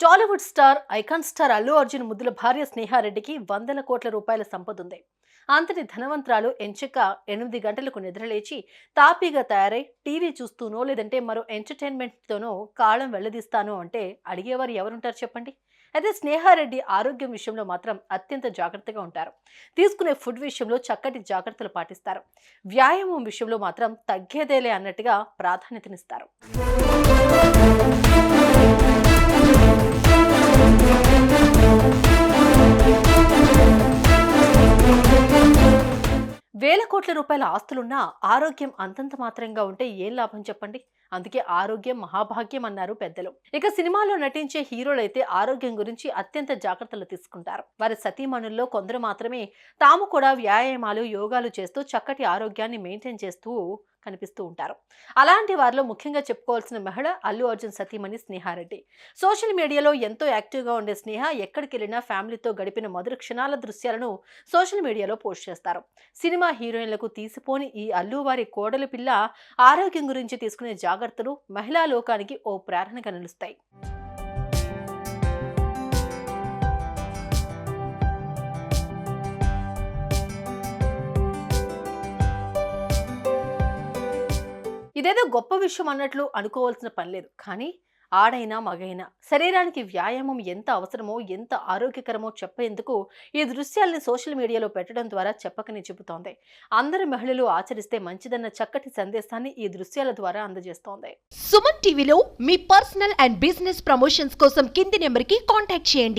Tollywood star icon star Allu Arjun ముద్దుల భార్య స్నేహారెడ్డికి వందల కోట్ల రూపాయల సంపద ఉంది అంతటి ధనవంతరాలు ఎంచక ఎనిమిది గంటలకు నిద్రలేచి తాపీగా తయారై టీవీ చూస్తూనో లేదంటే మరో ఎంటర్టైన్మెంట్తోనో కాలం వెళ్ళదీస్తాను అంటే అడిగేవారు ఎవరుంటారు చెప్పండి? అయితే స్నేహారెడ్డి ఆరోగ్యం విషయంలో మాత్రం అత్యంత జాగ్రత్తగా ఉంటారు. తీసుకునే ఫుడ్ విషయంలో చక్కటి జాగ్రత్తలు పాటిస్తారు. వ్యాయామం విషయంలో మాత్రం తగ్గేదేలే అన్నట్టుగా ప్రాధాన్యతనిస్తారు. వేల కోట్ల రూపాయల ఆస్తులున్నా ఆరోగ్యం అంతంత మాత్రంగా ఉంటే ఏం లాభం చెప్పండి? అందుకే ఆరోగ్యం మహాభాగ్యం అన్నారు పెద్దలు. ఇక సినిమాలో నటించే హీరోలైతే ఆరోగ్యం గురించి అత్యంత జాగ్రత్తలు తీసుకుంటారు. వారి సతీమణుల్లో కొందరు మాత్రమే తాము కూడా వ్యాయామాలు యోగాలు చేస్తూ చక్కటి ఆరోగ్యాన్ని మెయింటైన్ చేస్తూ కనిపిస్తూ ఉంటారు. అలాంటి వారిలో ముఖ్యంగా చెప్పుకోవాల్సిన మహిళ అల్లు అర్జున్ సతీమణి స్నేహారెడ్డి. సోషల్ మీడియాలో ఎంతో యాక్టివ్గా ఉండే స్నేహ ఎక్కడికి వెళ్ళినా ఫ్యామిలీతో గడిపిన మధుర క్షణాల దృశ్యాలను సోషల్ మీడియాలో పోస్ట్ చేస్తారు. సినిమా హీరోయిన్లకు తీసిపోని ఈ అల్లు వారి కోడలు పిల్ల ఆరోగ్యం గురించి తీసుకునే జాగ్రత్తలు మహిళా లోకానికి ఓ ప్రేరణగా నిలుస్తాయి. ఇదేదో గొప్ప విషయం అన్నట్లు అనుకోవాల్సిన పని లేదు. కానీ ఆడైనా మగైనా శరీరానికి వ్యాయామం ఎంత అవసరమో ఎంత ఆరోగ్యకరమో చెప్పేందుకు ఈ దృశ్యాల్ని సోషల్ మీడియాలో పెట్టడం ద్వారా చెప్పకని చెబుతోంది. అందరు మహిళలు ఆచరిస్తే మంచిదన్న చక్కటి సందేశాన్ని ఈ దృశ్యాల ద్వారా అందజేస్తోంది. సుమన్ టీవీలో మీ పర్సనల్ అండ్ బిజినెస్ ప్రమోషన్స్ కోసం కింది నెంబర్కి కాంటాక్ట్ చేయండి.